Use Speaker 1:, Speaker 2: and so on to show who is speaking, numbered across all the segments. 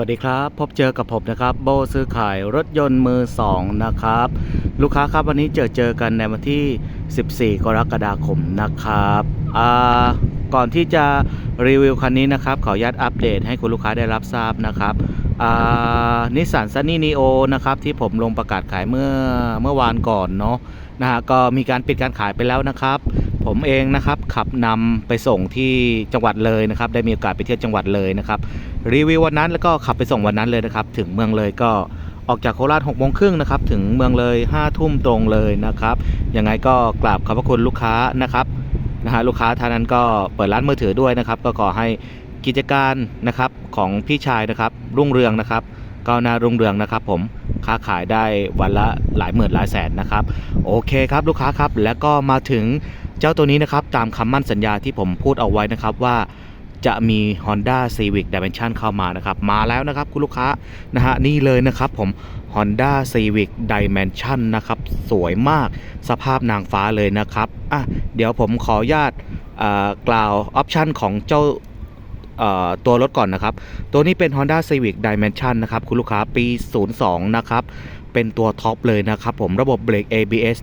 Speaker 1: วัสดีครับ พบเจอกับผมนะครับ โบซื้อขายรถยนต์มือ 2 นะครับ ลูกค้าครับวันนี้เจอเจอกันในวันที่ 14 กรกฎาคมนะครับก่อนที่จะรีวิวคันนี้นะครับ ขออนุญาตอัปเดตให้คุณลูกค้าได้รับทราบนะครับนิสสันซันนี่นีโอนะครับที่ผมลงประกาศขายเมื่อเมื่อวานก่อนเนาะนะฮะก็มีการปิดการขายไปแล้วนะครับ ผมเองนะครับขับนำไปส่งที่จังหวัดเลยนะครับ ได้มีโอกาสไปเที่ยวจังหวัดเลยนะครับ รีวิววันนั้นแล้วก็ขับไปส่งวันนั้นเลยนะครับ ถึงเมืองเลยก็ออกจากโคราช6โมงครึ่งนะครับ ถึงเมืองเลย5ทุ่มตรงเลยนะครับยังไงก็กราบขอบพระคุณลูกค้านะครับนะฮะลูกค้าท่านนั้นก็เปิดร้านมือถือด้วยนะครับ ก็ขอให้กิจการนะครับของพี่ชายนะครับ รุ่งเรืองนะครับก้าวหน้ารุ่งเรืองนะครับ ผมค้าขายได้วันละหลายหมื่นหลายแสนนะครับ โอเคครับลูกค้าครับแล้วก็มาถึง เจ้าตัวนี้นะครับตามคำมั่นสัญญาที่ผมพูดเอาไว้นะครับว่าจะมี Honda Civic Dimension เข้ามานะครับมาแล้วนะครับคุณลูกค้านะฮะนี่เลยนะครับผม Honda Civic Dimension นะครับสวยมากสภาพนางฟ้าเลยนะครับอะเดี๋ยวผมขออนุญาตอ่ากล่าวออปชันของเจ้าเอ่อตัวรถก่อนนะครับ ตัวนี้เป็น Honda Civic Dimension นะครับคุณลูกค้าปี 02 นะครับ เป็นตัวท็อปเลยนะครับผมระบบเบรก ABS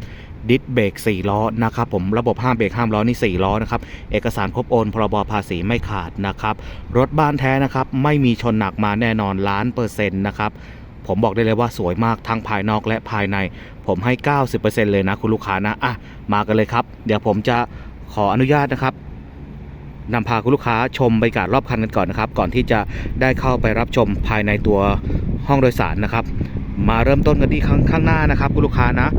Speaker 1: ดิสเบรก4ล้อนะครับผมระบบห้ามเบรกห้ามล้อนี่ 4 ล้อนะครับเอกสารครบโอนพรบภาษีไม่ขาดนะครับรถบ้านแท้นะครับไม่มีชนหนักมาแน่นอนล้านเปอร์เซ็นต์นะครับผมบอกได้เลยว่าสวยมากทั้งภายนอกและภายใน ผมให้ 90%เลยนะคุณลูกค้านะอะมากันเลยครับ เดี๋ยวผมจะขออนุญาตนะครับนำพาคุณลูกค้าชมบรรยากาศรอบคันกันก่อนนะครับ ก่อนที่จะได้เข้าไปรับชมภายในตัวห้องโดยสารนะครับ มาเริ่มต้นกันที่ข้างข้างหน้านะครับ คุณลูกค้านะ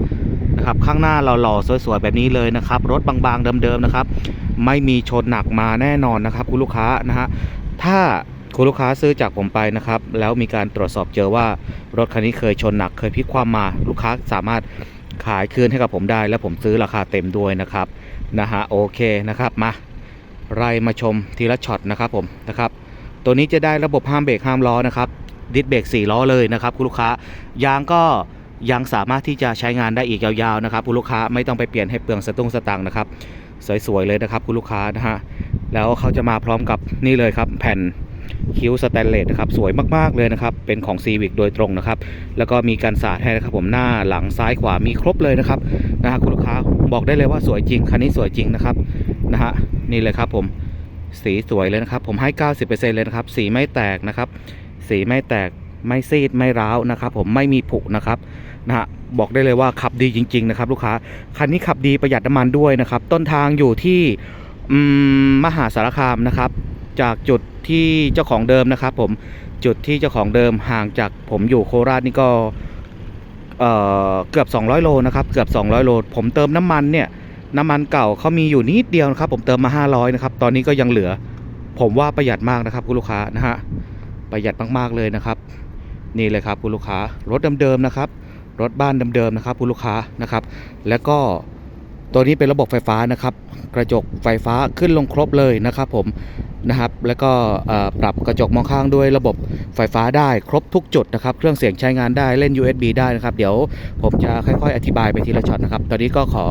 Speaker 1: นะครับข้างหน้าเราหล่อสวยๆแบบนี้เลยนะครับ รถบางๆเดิมๆนะครับ ไม่มีชนหนักมาแน่นอนนะครับคุณลูกค้านะฮะถ้าคุณลูกค้าซื้อจากผมไปนะครับ แล้วมีการตรวจสอบเจอว่ารถคันนี้เคยชนหนักเคยพลิกคว่ำมาลูกค้าสามารถขายคืนให้กับผมได้ และผมซื้อราคาเต็มด้วยนะครับนะฮะโอเคนะครับมาไล่มาชมทีละช็อตนะครับผมนะครับ ตัวนี้จะได้ระบบห้ามเบรกห้ามล้อนะครับดิสเบรก4ล้อเลยนะครับคุณลูกค้ายางก็ ยังสามารถที่จะใช้งานได้อีกยาวๆนะครับคุณลูกค้าไม่ต้องไปเปลี่ยนให้เปลืองสตุ้งสตังค์นะครับ สวยๆเลยนะครับคุณลูกค้านะฮะแล้วเขาจะมาพร้อมกับนี่เลยครับ แผ่นคิ้วสแตนเลสนะครับสวยมากๆเลยนะครับ เป็นของ c ีวิกโดยตรงนะครับ แล้วก็มีการสาดให้นะครับ ผมหน้าหลังซ้ายขวามีครบเลยนะครับนะฮะคุณลูกค้าบอกได้เลยว่าสวยจริงคันนี้สวยจริงนะครับนะฮะนี่เลยครับผมสีสวยเลยนะครับ ผมให้ 90%เลยนะครับ สีไม่แตกนะครับ สีไม่แตกไม่ซีดไม่ร้าวนะครับ ผมไม่มีผุนะครับ นะฮะบอกได้เลยว่าขับดีจริง ๆ นะครับ ลูกค้าคันนี้ขับดีประหยัดน้ำมันด้วยนะครับ ต้นทางอยู่ที่มมหาสารคามนะครับ จากจุดที่เจ้าของเดิมนะครับ ผมจุดที่เจ้าของเดิมห่างจากผมอยู่โคราชนี่ก็เอ่อเกือบ 200 โลนะครับเกือบ 200 โล ผมเติมน้ำมันเนี่ยน้ำมันเก่าเขามีอยู่นิดเดียวนะครับ ผมเติมมา 500 นะครับ ตอนนี้ก็ยังเหลือ ผมว่าประหยัดมากนะครับคุณลูกค้านะฮะประหยัดมากๆเลยนะครับ นี่เลยครับคุณลูกค้ารถเดิมๆนะครับ รถบ้านเดิมๆนะครับคุณลูกค้านะครับ แล้วก็ตัวนี้เป็นระบบไฟฟ้านะครับ กระจกไฟฟ้าขึ้นลงครบเลยนะครับผมนะครับ แล้วก็ปรับกระจกมองข้างด้วยระบบไฟฟ้าได้ครบทุกจุดนะครับ เครื่องเสียงใช้งานได้เล่น USB ได้นะครับ เดี๋ยวผมจะค่อยๆ อธิบายไปทีละช็อตนะครับ ตอนนี้ก็ขอ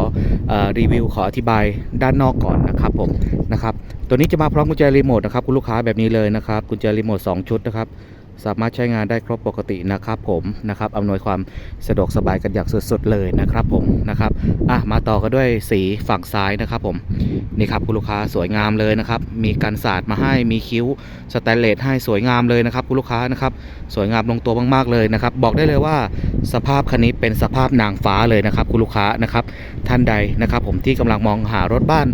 Speaker 1: เออรีวิวขออธิบายด้านนอกก่อนนะครับผมนะครับ ตัวนี้จะมาพร้อมกุญแจรีโมทนะครับคุณลูกค้าแบบนี้เลยนะครับกุญแจรีโมท2ชุดนะครับ สามารถใช้งานได้ครบปกตินะครับผมนะครับอำนวยความสะดวกสบายกันอย่างสุดๆเลยนะครับผมนะครับอะมาต่อกันด้วยสีฝั่งซ้ายนะครับผมนี่ครับคุณลูกค้าสวยงามเลยนะครับ มีการสาดมาให้มีคิ้วสแตนเลสให้สวยงามเลยนะครับคุณลูกค้านะครับสวยงามลงตัวมากๆเลยนะครับ บอกได้เลยว่าสภาพคันนี้เป็นสภาพนางฟ้าเลยนะครับคุณลูกค้านะครับท่านใดนะครับ ผมที่กำลังมองหารถบ้าน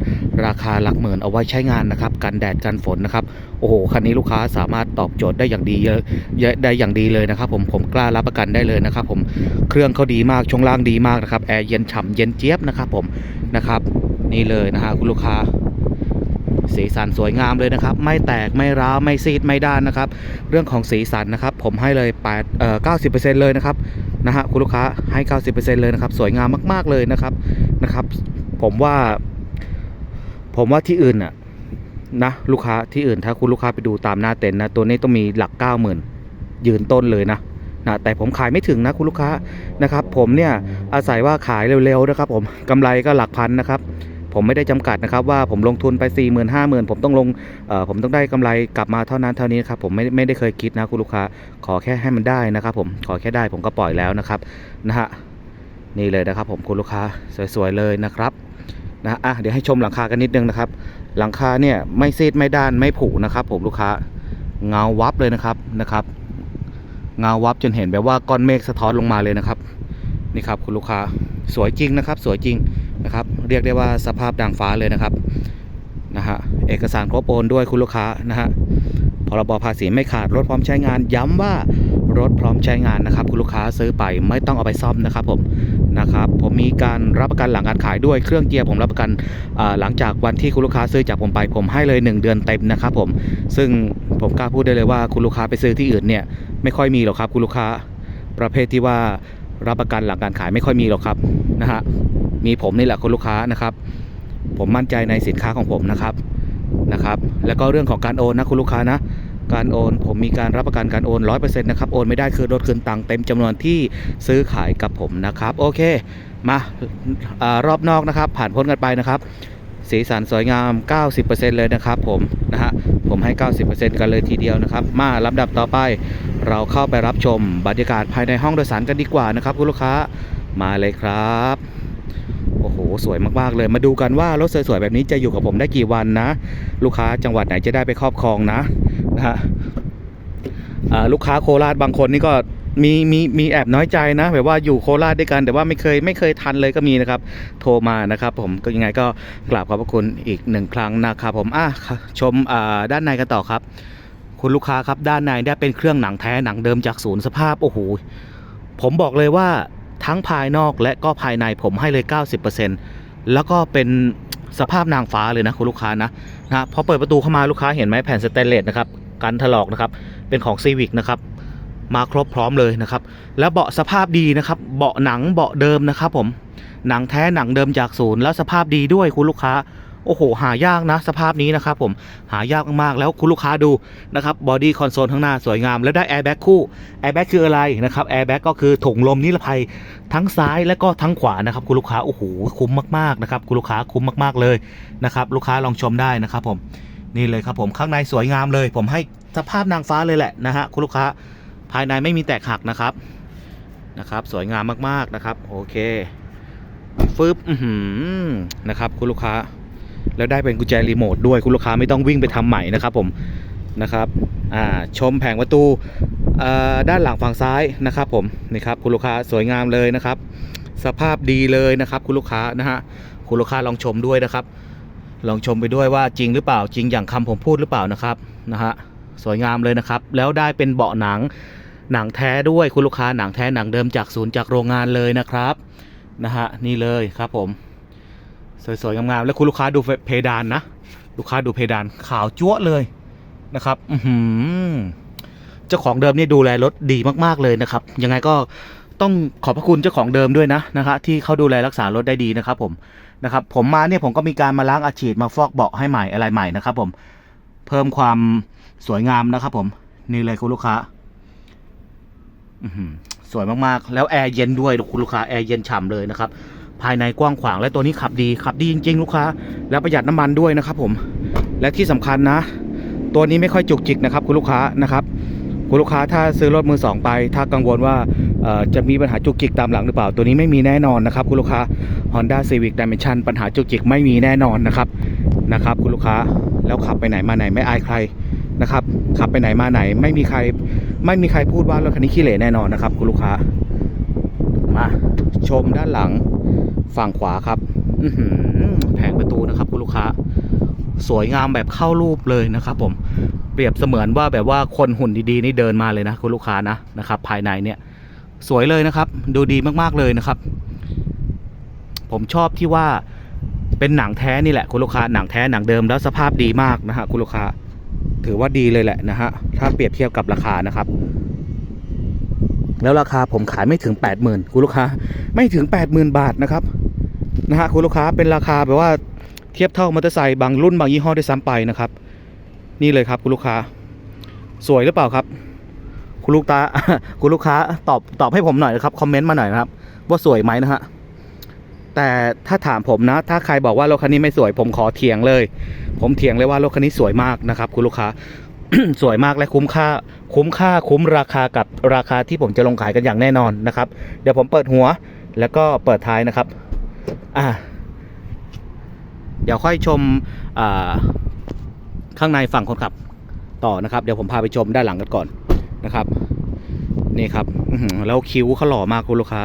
Speaker 1: ราคาหลักหมื่นเอาไว้ใช้งานนะครับกันแดดกันฝนนะครับโอ้โหคันนี้ลูกค้าสามารถตอบโจทย์ได้อย่างดีเยอะได้อย่างดีเลยนะครับ ผมผมกล้ารับประกันได้เลยนะครับ ผมเครื่องเขาดีมากช่วงล่างดีมากนะครับแอร์เย็นฉ่ำเย็นเจี๊ยบนะครับ ผมนะครับ นี่เลยนะฮะคุณลูกค้าสีสันสวยงามเลยนะครับ ไม่แตกไม่ร้าวไม่ซีดไม่ด้านนะครับ เรื่องของสีสันนะครับ ผมให้เลย8เอ่อ90%เลยนะครับนะฮะคุณลูกค้าให้ 90%เลยนะครับ สวยงามมาก ๆเลยนะครับนะครับ ผมว่า ผมว่าที่อื่นน่ะ นะลูกค้าที่อื่นถ้าคุณลูกค้าไปดูตามหน้าเต็นท์นะตัวนี้ต้องมีหลัก 90,000 ยืนต้นเลยนะนะแต่ผมขายไม่ถึงนะคุณลูกค้านะครับ ผมเนี่ยอาศัยว่าขายเร็วๆนะครับ ผมกำไรก็หลักพันนะครับผมไม่ได้จำกัดนะครับว่าผมลงทุนไป4 0 0 0 0 5 0,000ผมต้องลงเอ่อผมต้องได้กำไรกลับมาเท่านั้นเท่านี้ครับผมไม่ไม่ได้เคยคิดนะคุณลูกค้าขอแค่ให้มันได้นะครับ ผมขอแค่ได้ผมก็ปล่อยแล้วนะครับนะฮะนี่เลยนะครับ ผมคุณลูกค้าสวยๆเลยนะครับนะอะเดี๋ยวให้ชมหลังคากันนิดนึงนะครับ หลังคาเนี่ยไม่ซีดไม่ด้านไม่ผุนะครับ ผมลูกค้าเงาวับเลยนะครับนะครับ เงาวับจนเห็นแบบว่าก้อนเมฆสะท้อนลงมาเลยนะครับ นี่ครับคุณลูกค้าสวยจริงนะครับ สวยจริงนะครับ เรียกได้ว่าสภาพดังฟ้าเลยนะครับนะฮะเอกสารครบโอนด้วยคุณลูกค้านะฮะพรบภาษีไม่ขาดรถพร้อมใช้งาน ย้ำว่ารถพร้อมใช้งานนะครับ คุณลูกค้าซื้อไปไม่ต้องเอาไปซ่อมนะครับ ผม นะครับผมมีการรับประกันหลังการขายด้วยเครื่องเกียร์ผมรับประกันหลังจากวันที่คุณลูกค้าซื้อจากผมไปผมให้เลย 1 เดือนเต็มนะครับผมซึ่งผมกล้าพูดได้เลยว่าคุณลูกค้าไปซื้อที่อื่นเนี่ยไม่ค่อยมีหรอกครับคุณลูกค้าประเภทที่ว่ารับประกันหลังการขายไม่ค่อยมีหรอกครับนะฮะมีผมนี่แหละคุณลูกค้านะครับ ผมมั่นใจในสินค้าของผมนะครับนะครับ แล้วก็เรื่องของการโอนนะคุณลูกค้านะ การโอน ผมมีการรับประกันการโอนร้อยเปอร์เซ็นต์นะครับโอนไม่ได้คือรถคืนตังค์เต็มจำนวนที่ซื้อขายกับผมนะครับ โอเค มาอารอบนอกนะครับ ผ่านพ้นกันไปนะครับสีสันสวยงาม 90%เลยนะครับผมนะฮะ ผมให้ 90%กันเลยทีเดียวนะครับ มาลำดับต่อไป เราเข้าไปรับชมบรรยากาศภายในห้องโดยสารกันดีกว่านะครับคุณลูกค้า มาเลยครับ โอ้โห สวยมากๆเลย มาดูกันว่ารถสวยๆแบบนี้จะอยู่กับผมได้กี่วันนะ ลูกค้าจังหวัดไหนจะได้ไปครอบครองนะนะฮะลูกค้าโคราชบางคนนี่ก็มีมีมีแอบน้อยใจนะแบบว่าอยู่โคราชด้วยกันแต่ว่าไม่เคยไม่เคยทันเลยก็มีนะครับ โทรมานะครับ ผมก็ยังไงก็กราบขอบพระคุณอีกหนึ่งครั้งนะครับผมอะชมอ่าด้านในกันต่อครับ คุณลูกค้าครับด้านในได้เป็นเครื่องหนังแท้หนังเดิมจากศูนย์สภาพโอ้โหผมบอกเลยว่า ทั้งภายนอกและก็ภายในผมให้เลย 90%แล้วก็เป็นสภาพนางฟ้าเลยนะคุณลูกค้านะนะพอเปิดประตูเข้ามาลูกค้าเห็นไหมแผ่นสแตนเลสนะครับกันถลอกนะครับเป็นของซีวิกนะครับมาครบพร้อมเลยนะครับ แล้วเบาะสภาพดีนะครับ เบาะหนังเบาะเดิมนะครับผมหนังแท้หนังเดิมจากศูนย์แล้วสภาพดีด้วยคุณลูกค้า โอ้โห หายากนะสภาพนี้นะครับผมหายากมากๆแล้วคุณลูกค้าดูนะครับบอดี้คอนโซลข้างหน้าสวยงาม แล้วได้แอร์แบ็กคู่แอร์แบ็กคืออะไรนะครับแอร์แบ็กก็คือถุงลมนิรภัยทั้งซ้ายและก็ทั้งขวานะครับคุณลูกค้า โอ้โห คุ้มมากๆนะครับคุณลูกค้าคุ้มมากๆเลยนะครับลูกค้าลองชมได้นะครับผมนี่เลยครับผมข้างในสวยงามเลย ผมให้สภาพนางฟ้าเลยแหละนะฮะคุณลูกค้าภายในไม่มีแตกหักนะครับนะครับ สวยงามมากๆนะครับ โอเคฟึบอื้อหือนะครับคุณลูกค้า แล้วได้เป็นกุญแจรีโมทด้วยคุณลูกค้าไม่ต้องวิ่งไปทำใหม่นะครับผมนะครับอ่าชมแผงประตูด้านหลังฝั่งซ้ายนะครับผมนี่ครับคุณลูกค้าสวยงามเลยนะครับ สภาพดีเลยนะครับคุณลูกค้านะฮะคุณลูกค้าลองชมด้วยนะครับ ลองชมไปด้วยว่าจริงหรือเปล่าจริงอย่างคำผมพูดหรือเปล่านะครับนะฮะสวยงามเลยนะครับ แล้วได้เป็นเบาะหนังหนังแท้ด้วยคุณลูกค้าหนังแท้หนังเดิมจากศูนย์จากโรงงานเลยนะครับนะฮะนี่เลยครับผม สวยๆงามๆแล้วคุณลูกค้าดูเพดานนะ ลูกค้าดูเพดานขาวจั๊วเลยนะครับ อืเจ้าของเดิมนี่ดูแลรถดีมากๆเลยนะครับ ยังไงก็ต้องขอบพระคุณเจ้าของเดิมด้วยนะนะครับที่เขาดูแลรักษารถได้ดีนะครับ ผมนะครับ ผมมาเนี่ยผมก็มีการมาล้างอาฉีดมาฟอกเบาะให้ใหม่อะไรใหม่นะครับ ผมเพิ่มความสวยงามนะครับ ผมนี่เลยคุณลูกค้าอือหือสวยมากๆ แล้วแอร์เย็นด้วยคุณลูกค้าแอร์เย็นฉ่ำเลยนะครับ ภายในกว้างขวางและตัวนี้ขับดีขับดีจริง ๆ ลูกค้า แล้วประหยัดน้ำมันด้วยนะครับ ผม และที่สำคัญนะ ตัวนี้ไม่ค่อยจุกจิกนะครับ คุณลูกค้านะครับ คุณลูกค้าถ้าซื้อรถมือสองไป ถ้ากังวลว่าจะมีปัญหาจุกจิกตามหลังหรือเปล่า ตัวนี้ไม่มีแน่นอนนะครับ คุณลูกค้า Honda Civic Dimension ปัญหาจุกจิกไม่มีแน่นอนนะครับนะครับ คุณลูกค้าแล้วขับไปไหนมาไหนไม่อายใครนะครับขับไปไหนมาไหนไม่มีใคร ไม่มีใครพูดว่ารถคันนี้ขี้เหร่แน่นอนนะครับ คุณลูกค้า มาชมด้านหลังฝั่งขวาครับแผงประตูนะครับคุณลูกค้า สวยงามแบบเข้ารูปเลยนะครับ ผมเปรียบเสมือนว่าแบบว่าคนหุ่นดีๆนี่เดินมาเลยนะคุณลูกค้านะนะครับ ภายในเนี่ย สวยเลยนะครับ ดูดีมากๆเลยนะครับ ผมชอบที่ว่าเป็นหนังแท้นี่แหละคุณลูกค้าหนังแท้หนังเดิมแล้วสภาพดีมากนะฮะคุณลูกค้า ถือว่าดีเลยแหละนะฮะถ้าเปรียบเทียบกับราคานะครับ แล้วราคาผมขายไม่ถึง 80,000คุณลูกค้า ไม่ถึง 80,000 บาทนะครับนะฮะคุณลูกค้าเป็นราคาแบบว่าเทียบเท่ามอเตอร์ไซค์บางรุ่นบางยี่ห้อด้วยซ้ำไปนะครับ นี่เลยครับคุณลูกค้า สวยหรือเปล่าครับ คุณลูกตาคุณลูกค้าตอบตอบให้ผมหน่อยนะครับคอมเมนต์มาหน่อยนะครับ ว่าสวยไหมนะฮะแต่ถ้าถามผมนะ ถ้าใครบอกว่ารถคันนี้ไม่สวย ผมขอเถียงเลย ผมเถียงเลยว่ารถคันนี้สวยมากนะครับ คุณลูกค้า สวยมากและคุ้มค่า คุ้มค่าคุ้มราคากับราคาที่ผมจะลงขายกันอย่างแน่นอนนะครับ เดี๋ยวผมเปิดหัวแล้วก็เปิดท้ายนะครับ อ่า เดี๋ยวค่อยชมอ่าข้างในฝั่งคนขับต่อนะครับ เดี๋ยวผมพาไปชมด้านหลังกันก่อนนะครับ นี่ครับแล้วคิ้วเขาหล่อมากคุณลูกค้า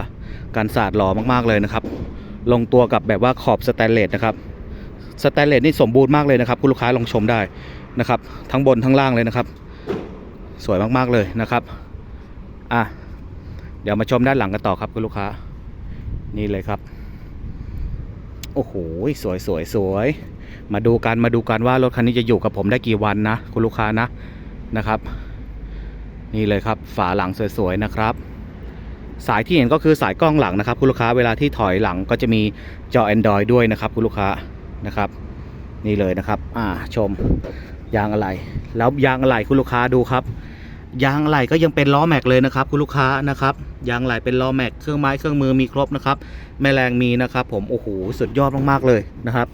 Speaker 1: การสาดหล่อมากๆเลยนะครับ ลงตัวกับแบบว่าขอบสแตนเลสนะครับสแตนเลสนี่สมบูรณ์มากเลยนะครับ คุณลูกค้าลองชมได้ นะครับ ทั้งบนทั้งล่างเลยนะครับ สวยมากๆเลยนะครับอะเดี๋ยวมาชมด้านหลังกันต่อครับคุณลูกค้า นี่เลยครับ โอ้โหสวยสวยสวยมาดูกันมาดูกันว่ารถคันนี้จะอยู่กับผมได้กี่วันนะ คุณลูกค้านะนะครับ นี่เลยครับฝาหลังสวยๆนะครับ สายที่เห็นก็คือสายกล้องหลังนะครับ คุณลูกค้าเวลาที่ถอยหลังก็จะมีจอ Android ด้วยนะครับ คุณลูกค้านะครับ นี่เลยนะครับ อ่าชม ยางอะไหล่แล้วยางอะไหล่คุณลูกค้าดูครับ ยางอะไหล่ก็ยังเป็นล้อแม็กเลยนะครับ คุณลูกค้านะครับยางอะไหล่เป็นล้อแม็กเครื่องไม้เครื่องมือมีครบนะครับแม่แรงมีนะครับ ผมโอ้โหสุดยอดมากๆเลยนะครับ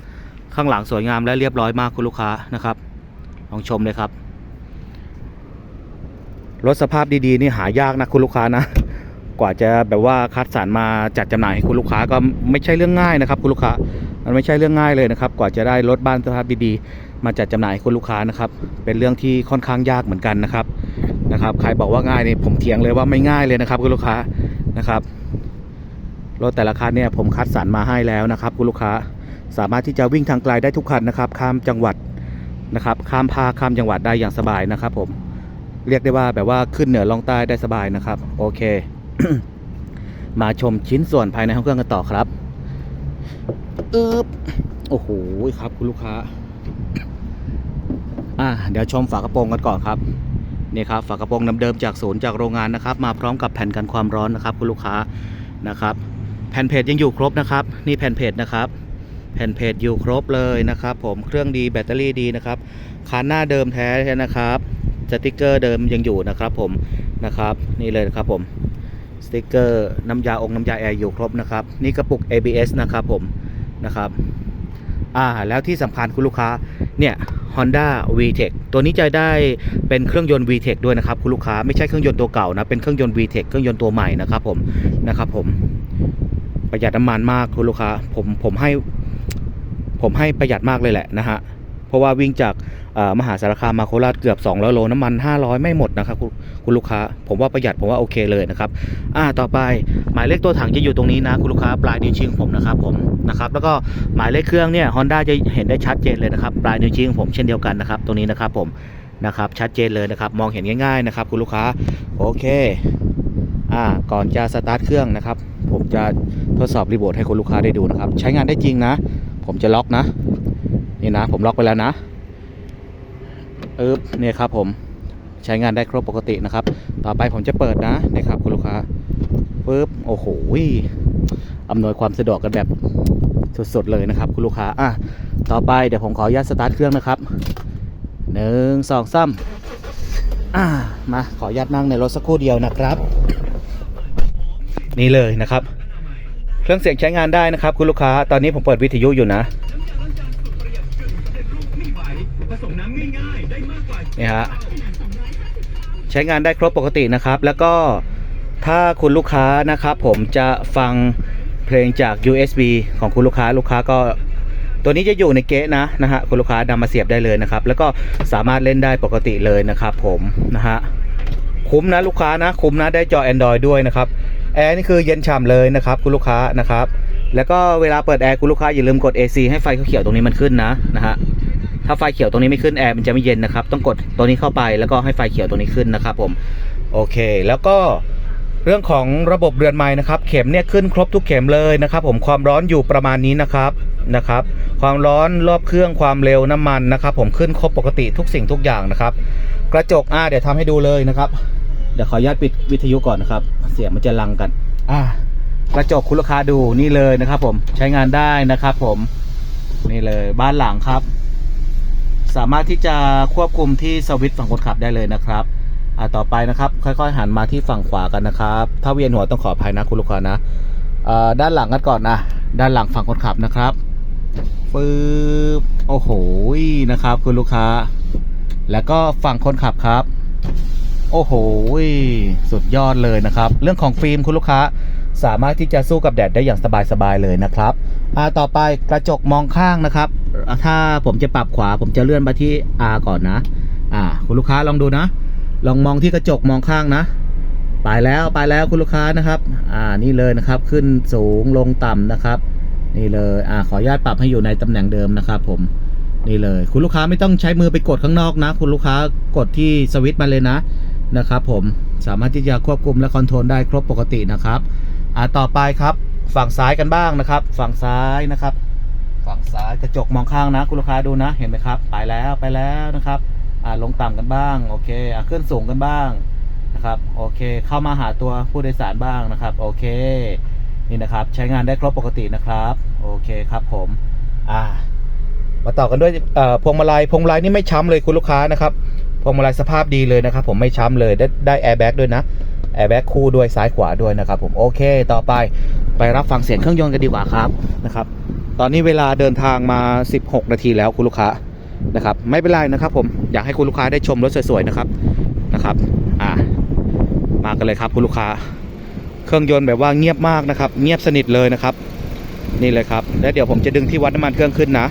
Speaker 1: ข้างหลังสวยงามและเรียบร้อยมากคุณลูกค้านะครับลองชมเลยครับรถสภาพดีๆนี่หายากนะคุณลูกค้านะ กว่าจะแบบว่าคัดสรรมาจัดจำหน่ายให้คุณลูกค้าก็ไม่ใช่เรื่องง่ายนะครับ คุณลูกค้ามันไม่ใช่เรื่องง่ายเลยนะครับ กว่าจะได้รถบ้านสภาพดีๆ มาจัดจำหน่ายให้คุณลูกค้านะครับ เป็นเรื่องที่ค่อนข้างยากเหมือนกันนะครับนะครับ ใครบอกว่าง่ายเนี่ยผมเถียงเลยว่าไม่ง่ายเลยนะครับคุณลูกค้านะครับรถแต่ละคันเนี่ยผมคัดสรรมาให้แล้วนะครับคุณลูกค้าสามารถที่จะวิ่งทางไกลได้ทุกคันนะครับ ข้ามจังหวัดนะครับ ข้ามภาคข้ามจังหวัดได้อย่างสบายนะครับ ผมเรียกได้ว่าแบบว่าขึ้นเหนือลงใต้ได้สบายนะครับ โอเค มาชมชิ้นส่วนภายในห้องเครื่องกันต่อครับอึบโอ้โหครับคุณลูกค้า อ่าเดี๋ยวชมฝากระโปรงกันก่อนครับนี่ครับฝากระโปรงเดิมๆจากศูนย์จากโรงงานนะครับ มาพร้อมกับแผ่นกันความร้อนนะครับคุณลูกค้านะครับ แผ่นเพจยังอยู่ครบนะครับ นี่แผ่นเพจนะครับ แผ่นเพจอยู่ครบเลยนะครับ ผมเครื่องดีแบตเตอรี่ดีนะครับคันหน้าเดิมแท้นะครับสติกเกอร์เดิมยังอยู่นะครับผมนะครับ นี่เลยครับผมสติกเกอร์น้ำยาองค์น้ำยาแอร์อยู่ครบนะครับ นี่กระปุก ABS นะครับผมนะครับอ่าแล้วที่สำคัญคุณลูกค้า เนี่ย Honda VTEC ตัวนี้จะได้เป็นเครื่องยนต์ VTEC ด้วยนะครับคุณลูกค้าไม่ใช่เครื่องยนต์ตัวเก่านะ เป็นเครื่องยนต์ VTEC เครื่องยนต์ตัวใหม่นะครับผมนะครับผมประหยัดน้ำมันมากคุณลูกค้าผมผมให้ผมให้ประหยัดมากเลยแหละนะฮะ เพราะว่าวิ่งจากมหาสารคามมาโคราชเกือบ 200 โลน้ำมัน 500 ไม่หมดนะครับคุณคุณลูกค้า ผมว่าประหยัดผมว่าโอเคเลยนะครับอ่าต่อไปหมายเลขตัวถังจะอยู่ตรงนี้นะคุณลูกค้าปลายนิ้วชี้ของผมนะครับผมนะครับแล้วก็หมายเลขเครื่องเนี่ย Honda จะเห็นได้ชัดเจนเลยนะครับปลายนิ้วชี้ของผมเช่นเดียวกันนะครับตรงนี้นะครับผมนะครับชัดเจนเลยนะครับมองเห็นง่ายๆนะครับคุณลูกค้าโอเคอ่าก่อนจะสตาร์ทเครื่องนะครับ ผมจะทดสอบรีโมทให้คุณลูกค้าได้ดูนะครับ ใช้งานได้จริงนะ ผมจะล็อกนะ นี่นะผมล็อกไปแล้วนะเอึ๊บเนี่ยครับผมใช้งานได้ครบปกตินะครับ ต่อไปผมจะเปิดนะนี่ครับคุณลูกค้าปึ๊บโอ้โหอำนวยความสะดวกกันแบบสดๆเลยนะครับ คุณลูกค้าอะต่อไปเดี๋ยวผมขออนุญาตสตาร์ทเครื่องนะครับหนึ่งสองสามอ่ามาขออนุญาตนั่งในรถสักครู่เดียวนะครับ นี่เลยนะครับ เครื่องเสียงใช้งานได้นะครับ คุณลูกค้าตอนนี้ผมเปิดวิทยุอยู่นะ นี่ฮะใช้งานได้ครบปกตินะครับ แล้วก็ถ้าคุณลูกค้านะครับ ผมจะฟังเพลงจาก USB ของคุณลูกค้าลูกค้าก็ตัวนี้จะอยู่ในเก๊ะนะนะฮะคุณลูกค้านำมาเสียบได้เลยนะครับ แล้วก็สามารถเล่นได้ปกติเลยนะครับ ผมนะฮะคุ้มนะลูกค้านะคุ้มนะได้จอ Android ด้วยนะครับแอร์นี่คือเย็นฉ่ำเลยนะครับ คุณลูกค้านะครับ แล้วก็เวลาเปิดแอร์คุณลูกค้าอย่าลืมกด AC ให้ไฟเขียวตรงนี้มันขึ้นนะนะฮะ ถ้าไฟเขียวตรงนี้ไม่ขึ้นแอร์มันจะไม่เย็นนะครับ ต้องกดตัวนี้เข้าไปแล้วก็ให้ไฟเขียวตรงนี้ขึ้นนะครับผมโอเค แล้วก็เรื่องของระบบเรือนไม้นะครับเข็มเนี่ยขึ้นครบทุกเข็มเลยนะครับผมความร้อนอยู่ประมาณนี้นะครับนะครับความร้อนรอบเครื่องความเร็วน้ำมันนะครับ ผมขึ้นครบปกติทุกสิ่งทุกอย่างนะครับ กระจกอ่าเดี๋ยวทำให้ดูเลยนะครับ เดี๋ยวขออนุญาตปิดวิทยุก่อนนะครับ เสียงมันจะลังกันอ่ากระจกคุณลูกค้าดูนี่เลยนะครับ ผมใช้งานได้นะครับ ผมนี่เลยบ้านหลังครับ สามารถที่จะควบคุมที่สวิตช์ฝั่งคนขับได้เลยนะครับอ่าต่อไปนะครับ ค่อยๆหันมาที่ฝั่งขวากันนะครับ ถ้าเวียนหัวต้องขออภัยนะคุณลูกค้านะเอ่อด้านหลังกันก่อนนะด้านหลังฝั่งคนขับนะครับฟืบโอ้โหนะครับ คุณลูกค้า แล้วก็ฝั่งคนขับครับ โอ้โหสุดยอดเลยนะครับ เรื่องของฟิล์มคุณลูกค้า สามารถที่จะสู้กับแดดได้อย่างสบายๆเลยนะครับอ่าต่อไปกระจกมองข้างนะครับ ถ้าผมจะปรับขวาผมจะเลื่อนมาที่ R ก่อนนะ อ่า คุณลูกค้าลองดูนะ ลองมองที่กระจกมองข้างนะ ไปแล้วไปแล้วคุณลูกค้านะครับ อ่านี่เลยนะครับขึ้นสูงลงต่ำนะครับ นี่เลยอ่าขออนุญาตปรับให้อยู่ในตำแหน่งเดิมนะครับผมนี่เลย คุณลูกค้าไม่ต้องใช้มือไปกดข้างนอกนะ คุณลูกค้ากดที่สวิตช์มาเลยนะนะครับผมสามารถที่จะควบคุมและคอนโทรลได้ครบปกตินะครับ อ่าต่อไปครับ ฝั่งซ้ายกันบ้างนะครับ ฝั่งซ้ายนะครับ ฝั่งซ้ายกระจกมองข้างนะคุณลูกค้าดูนะเห็นไหมครับ ไปแล้วไปแล้วนะครับอ่าลงต่ำกันบ้างโอเคอ่าขึ้นสูงกันบ้างนะครับโอเค เข้ามาหาตัวผู้โดยสารบ้างนะครับ โอเค นี่นะครับใช้งานได้ครบปกตินะครับ โอเคครับผมอ่ามาต่อกันด้วยเอ่อพวงมาลัยพวงมาลัยนี่ไม่ช้ำเลยคุณลูกค้านะครับพวงมาลัยสภาพดีเลยนะครับ ผมไม่ช้ำเลยได้ได้แอร์แบ็กด้วยนะ แอร์แบ็กคู่ด้วยซ้ายขวาด้วยนะครับผมโอเคต่อไปไปรับฟังเสียงเครื่องยนต์กันดีกว่าครับนะครับ ตอนนี้เวลาเดินทางมา 16 นาทีแล้วคุณลูกค้านะครับไม่เป็นไรนะครับผมอยากให้คุณลูกค้าได้ชมรถสวยๆนะครับนะครับอ่ามากันเลยครับคุณลูกค้า เครื่องยนต์แบบว่าเงียบมากนะครับ เงียบสนิทเลยนะครับ นี่เลยครับ แล้วเดี๋ยวผมจะดึงที่วัดน้ำมันเครื่องขึ้นนะ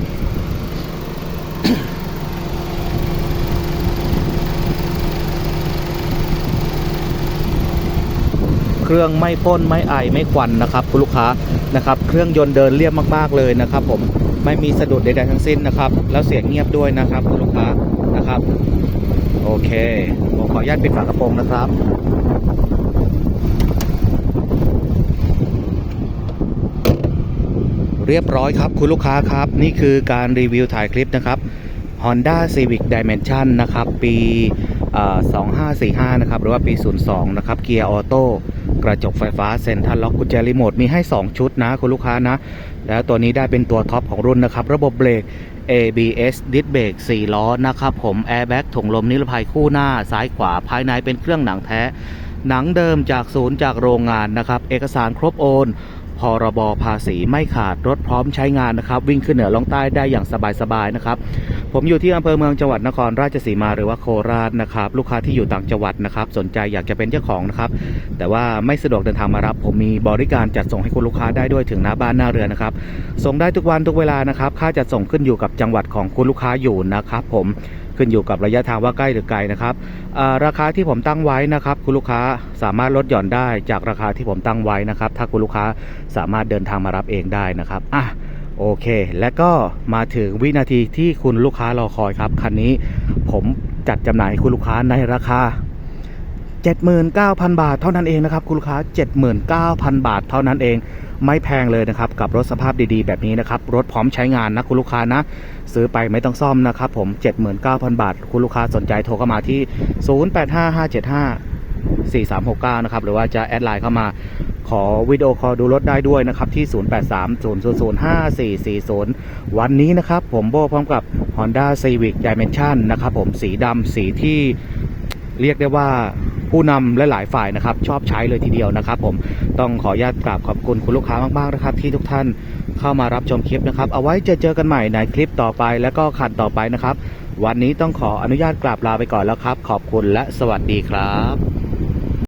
Speaker 1: เครื่องไม่พ่นไม่ไอไม่ควันนะครับคุณลูกค้านะครับ เครื่องยนต์เดินเรียบมากๆเลยนะครับ ผมไม่มีสะดุดใดๆทั้งสิ้นนะครับ แล้วเสียงเงียบด้วยนะครับคุณลูกค้านะครับโอเคผมขออนุญาตปิดฝากระโปรงนะครับเรียบร้อยครับ คุณลูกค้าครับ นี่คือการรีวิวถ่ายคลิปนะครับ Honda Civic Dimension นะครับ ปีเอ่อ2545 นะครับ หรือว่าปี 02 นะครับ เกียร์ออโต้ กระจกไฟฟ้าเซ็นทรัลล็อกกุญแจรีโมทมีให้ 2 ชุดนะคุณลูกค้านะ แล้วตัวนี้ได้เป็นตัวท็อปของรุ่นนะครับ ระบบเบรก ABS ดิสเบรก4ล้อนะครับผมแอร์แบ็กถุงลมนิรภัยคู่หน้าซ้ายขวาภายในเป็นเครื่องหนังแท้ หนังเดิมจากศูนย์จากโรงงานนะครับ เอกสารครบโอน พรบภาษีไม่ขาดรถพร้อมใช้งานนะครับ วิ่งขึ้นเหนือลงใต้ได้อย่างสบายๆนะครับ ผมอยู่ที่อำเภอเมืองจังหวัดนครราชสีมาหรือว่าโคราชนะครับ ลูกค้าที่อยู่ต่างจังหวัดนะครับ สนใจอยากจะเป็นเจ้าของนะครับ แต่ว่าไม่สะดวกเดินทางมารับ ผมมีบริการจัดส่งให้คุณลูกค้าได้ด้วยถึงหน้าบ้านหน้าเรือนนะครับ ส่งได้ทุกวันทุกเวลานะครับ ค่าจัดส่งขึ้นอยู่กับจังหวัดของคุณลูกค้าอยู่นะครับ ผม ขึ้นอยู่กับระยะทางว่าใกล้หรือไกลนะครับอ่าราคาที่ผมตั้งไว้นะครับ คุณลูกค้าสามารถลดหย่อนได้จากราคาที่ผมตั้งไว้นะครับ ถ้าคุณลูกค้าสามารถเดินทางมารับเองได้นะครับอะโอเค และก็มาถึงวินาทีที่คุณลูกค้ารอคอยครับคันนี้ผมจัดจำหน่ายให้คุณลูกค้าในราคา 79,000 บาทเท่านั้นเองนะครับ คุณลูกค้า 79,000 บาทเท่านั้นเอง ไม่แพงเลยนะครับ กับรถสภาพดีๆ แบบนี้นะครับ รถพร้อมใช้งานนะคุณลูกค้านะ ซื้อไปไม่ต้องซ่อมนะครับผม 79,000 บาท คุณลูกค้าสนใจโทรเข้ามาที่ 0855754369 นะครับ หรือว่าจะแอดไลน์เข้ามาขอวิดีโอคอลดูรถได้ด้วยนะครับ ที่ 0830005440 วันนี้นะครับ ผมโบพร้อมกับ Honda Civic Dimension นะครับผมสีดำสีที่เรียกได้ว่า ผู้นำและหลายฝ่ายนะครับ ชอบใช้เลยทีเดียวนะครับ ผมต้องขออนุญาตกราบขอบคุณคุณลูกค้ามากๆนะครับ ที่ทุกท่านเข้ามารับชมคลิปนะครับ เอาไว้เจอเจอกันใหม่ในคลิปต่อไปและก็ขันต่อไปนะครับ วันนี้ต้องขออนุญาตกราบลาไปก่อนแล้วครับ ขอบคุณและสวัสดีครับ